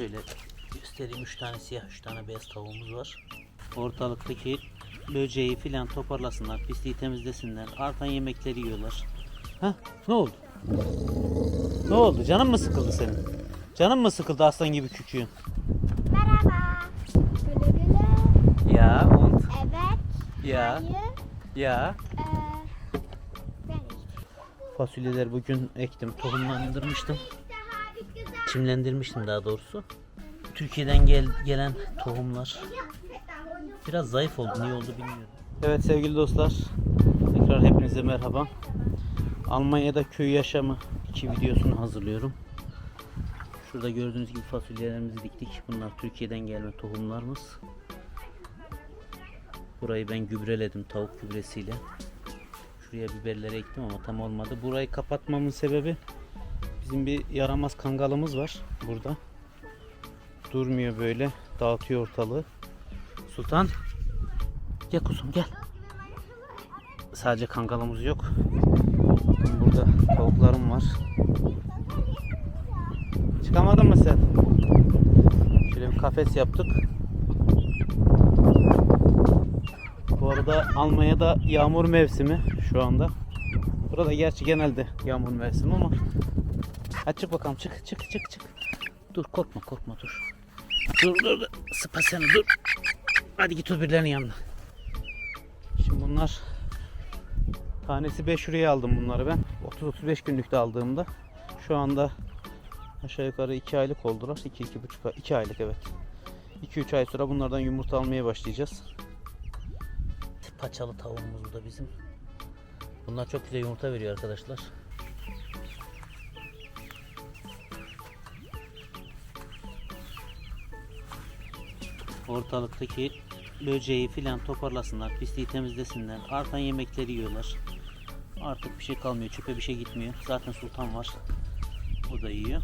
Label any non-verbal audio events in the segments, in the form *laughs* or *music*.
Şöyle göstereyim. 3 tane siyah, 3 tane beyaz tavuğumuz var. Ortalıktaki böceği filan toparlasınlar. Pisliği temizlesinler. Artan yemekleri yiyorlar. Ha? Ne oldu? Ne oldu? Canın mı sıkıldı senin? Canın mı sıkıldı aslan gibi küçüğün? Merhaba. Güle güle. Ya und Evet. ya Hayır. ya Ee, ben fasulyeler bugün ektim. Tohumlandırmıştım. Çimlendirmiştim daha doğrusu. Türkiye'den gel, gelen tohumlar biraz zayıf oldu. Niye oldu bilmiyorum. Evet sevgili dostlar. Tekrar hepinize merhaba. Almanya'da köy yaşamı iki videosunu hazırlıyorum. Şurada gördüğünüz gibi fasulyelerimizi diktik. Bunlar Türkiye'den gelme tohumlarımız. Burayı ben gübreledim tavuk gübresiyle. Şuraya biberleri ektim ama tam olmadı. Burayı kapatmamın sebebi bizim bir yaramaz kangalımız var burada. Durmuyor böyle. Dağıtıyor ortalığı. Sultan. Gel kuzum gel. Sadece kangalımız yok. Burada tavuklarım var. Çıkamadın mı sen? Şöyle bir kafes yaptık. Bu arada Almanya'da yağmur mevsimi şu anda. Burada gerçi genelde yağmur mevsimi ama Hadi çık bakalım çık çık çık çık. Dur korkma korkma dur. Dur dur dur. Sıpa seni dur. Hadi git öbürlerinin yanına. Şimdi bunlar tanesi 5 liraya aldım bunları ben. 30-35 günlükte aldığımda. Şu anda aşağı yukarı 2 aylık oldular. 2 iki, buçuk ay 2 aylık evet. 2-3 ay sonra bunlardan yumurta almaya başlayacağız. Paçalı tavuğumuz bu da bizim. Bunlar çok güzel yumurta veriyor arkadaşlar. Ortalıktaki böceği filan toparlasınlar, pisliği temizlesinler. Artan yemekleri yiyorlar. Artık bir şey kalmıyor, çöpe bir şey gitmiyor. Zaten sultan var. O da yiyor.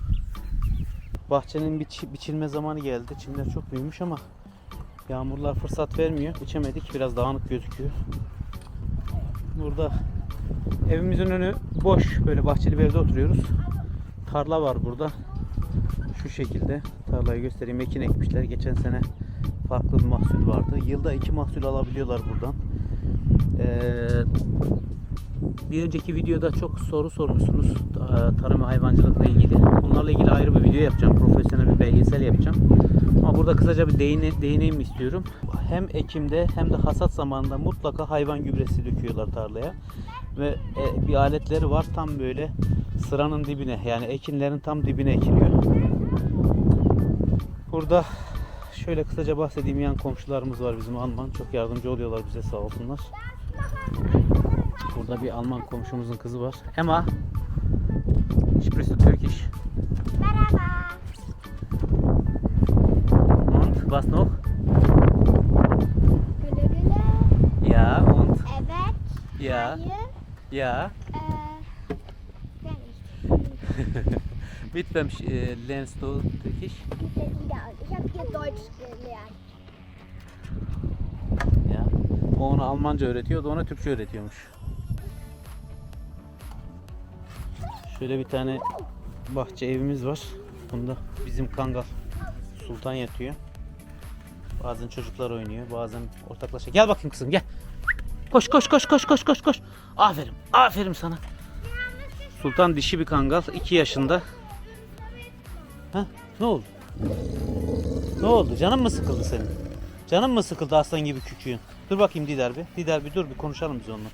Bahçenin biç- biçilme zamanı geldi. Çimler çok büyümüş ama yağmurlar fırsat vermiyor. Biçemedik. Biraz dağınık gözüküyor. Burada evimizin önü boş. Böyle bahçeli bir evde oturuyoruz. Tarla var burada. Şu şekilde tarlayı göstereyim. Ekin ekmişler. Geçen sene farklı bir mahsul vardı. Yılda iki mahsul alabiliyorlar buradan. Ee, bir önceki videoda çok soru sormuşsunuz e, tarım ve hayvancılıkla ilgili. Bunlarla ilgili ayrı bir video yapacağım. Profesyonel bir belgesel yapacağım. Ama burada kısaca bir değine, değineyim istiyorum. Hem ekimde hem de hasat zamanında mutlaka hayvan gübresi döküyorlar tarlaya. Ve e, bir aletleri var tam böyle sıranın dibine yani ekinlerin tam dibine ekiliyor. Burada şöyle kısaca bahsedeyim yan komşularımız var bizim Alman. Çok yardımcı oluyorlar bize sağ olsunlar. Burada bir Alman komşumuzun kızı var. Emma. Sprichst du Türkisch? Merhaba. Und was noch? Güle güle. Ja, und? Evet. Ja, Hayır. ja. Ee, ben. *laughs* Mit wem äh, lernst du Türkisch? Ich habe hier Deutsch gelernt. Ya. Ona Almanca öğretiyor, o da ona Türkçe öğretiyormuş. Şöyle bir tane bahçe evimiz var. Bunda bizim kangal Sultan yatıyor. Bazen çocuklar oynuyor, bazen ortaklaşa. Gel bakayım kızım gel. Koş koş koş koş koş koş koş. Aferin. Aferin sana. Sultan dişi bir kangal. 2 yaşında. Ha? Ne oldu? Ne oldu? Canın mı sıkıldı senin? Canın mı sıkıldı aslan gibi küçüğün? Dur bakayım Dider bir. Dider bir dur bir konuşalım biz onunla.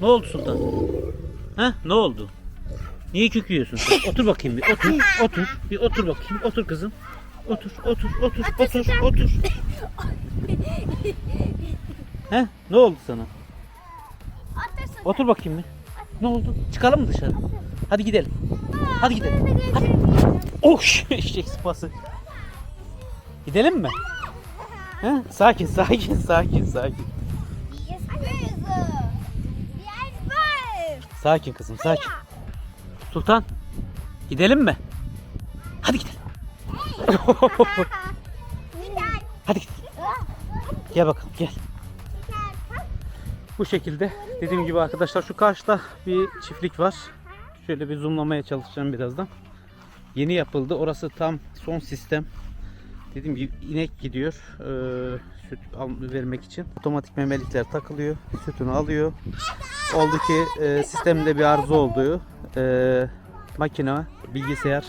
Ne oldu Sultan? Ha? Ne oldu? Niye kükrüyorsun sen? *laughs* Otur bakayım bir. Otur. Otur. Bir otur bakayım. Otur kızım. Otur, otur, otur, otur, otur. He? Ne oldu sana? Otur bakayım bir. Ne oldu? Çıkalım mı dışarı? Hadi gidelim. Hadi gidelim. Hadi. Oh, *laughs* eşek sıpası. Gidelim mi? He? Sakin, sakin, sakin, sakin. Sakin kızım, sakin. Sultan, gidelim mi? Hadi gidelim. *laughs* Hadi gidelim. Gel bakalım, gel. Bu şekilde dediğim gibi arkadaşlar şu karşıda bir çiftlik var. Şöyle bir zoomlamaya çalışacağım birazdan. Yeni yapıldı. Orası tam son sistem. Dediğim gibi inek gidiyor. Ee, süt vermek için. Otomatik memelikler takılıyor. Sütünü alıyor. Oldu ki e, sistemde bir arıza olduğu e, makine, bilgisayar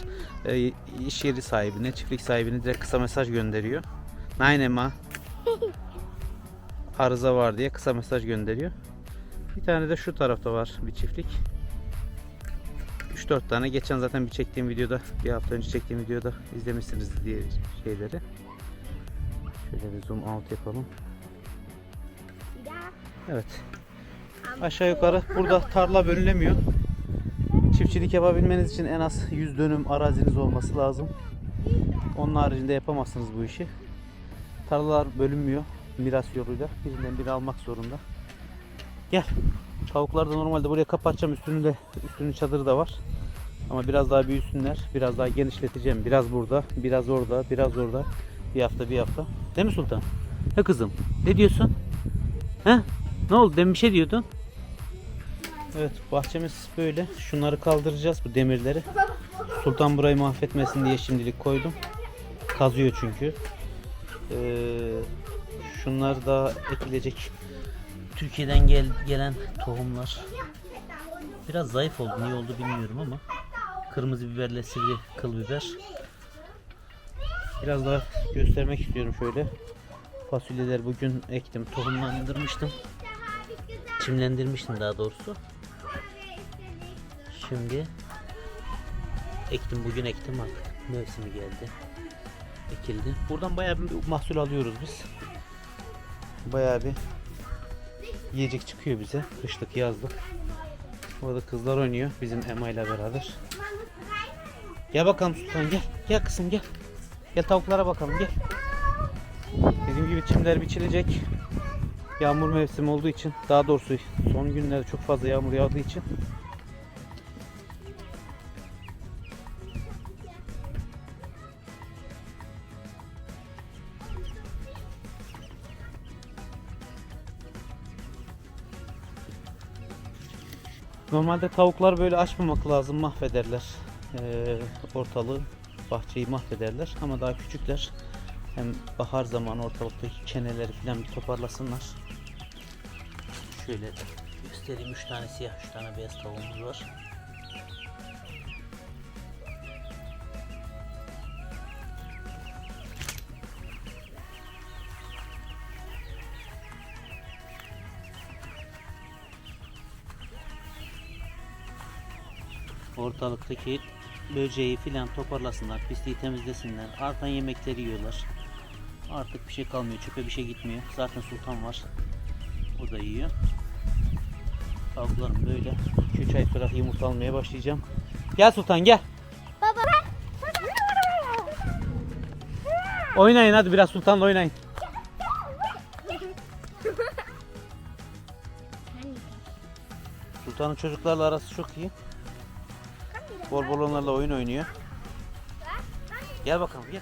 e, iş yeri sahibine, çiftlik sahibine direkt kısa mesaj gönderiyor. Nein ma arıza var diye kısa mesaj gönderiyor. Bir tane de şu tarafta var bir çiftlik. 3-4 tane. Geçen zaten bir çektiğim videoda, bir hafta önce çektiğim videoda izlemişsiniz diye şeyleri. Şöyle bir zoom out yapalım. Evet. Aşağı yukarı burada tarla bölünemiyor. Çiftçilik yapabilmeniz için en az 100 dönüm araziniz olması lazım. Onun haricinde yapamazsınız bu işi. Tarlalar bölünmüyor miras yoluyla. Birinden biri almak zorunda. Gel. Tavuklar da normalde buraya kapatacağım. Üstünde üstünün çadırı da var. Ama biraz daha büyüsünler. Biraz daha genişleteceğim. Biraz burada, biraz orada, biraz orada. Bir hafta, bir hafta. Değil mi Sultan? He kızım. Ne diyorsun? He? Ne oldu? Demin bir şey diyordun. Evet bahçemiz böyle. Şunları kaldıracağız bu demirleri. Sultan burayı mahvetmesin diye şimdilik koydum. Kazıyor çünkü. Ee, şunlar da ekilecek. Türkiye'den gel, gelen tohumlar. Biraz zayıf oldu. Niye oldu bilmiyorum ama. Kırmızı biberle sivri kıl biber. Biraz daha göstermek istiyorum şöyle. Fasulyeler bugün ektim. Tohumlandırmıştım. Çimlendirmiştim daha doğrusu. Şimdi ektim bugün ektim artık mevsimi geldi. Ekildi. Buradan bayağı bir mahsul alıyoruz biz. Bayağı bir yiyecek çıkıyor bize. Kışlık yazlık. Orada kızlar oynuyor bizim Emma ile beraber. Gel bakalım Sultan gel. Gel kızım gel. Gel tavuklara bakalım gel. Dediğim gibi çimler biçilecek. Yağmur mevsimi olduğu için daha doğrusu son günlerde çok fazla yağmur yağdığı için Normalde tavuklar böyle açmamak lazım mahvederler. Ee, ortalığı bahçeyi mahvederler. Ama daha küçükler. Hem bahar zamanı ortalıktaki keneleri falan bir toparlasınlar. Şöyle göstereyim. 3 tane siyah 3 tane beyaz tavuğumuz var ortalıktaki böceği filan toparlasınlar, pisliği temizlesinler. Artan yemekleri yiyorlar. Artık bir şey kalmıyor, çöpe bir şey gitmiyor. Zaten sultan var. O da yiyor. Tavuklarım böyle. 2-3 ay sonra yumurta almaya başlayacağım. Gel sultan gel. Baba. Oynayın hadi biraz sultanla oynayın. Sultanın çocuklarla arası çok iyi. Bol bol onlarla oyun oynuyor. Gel bakalım gel.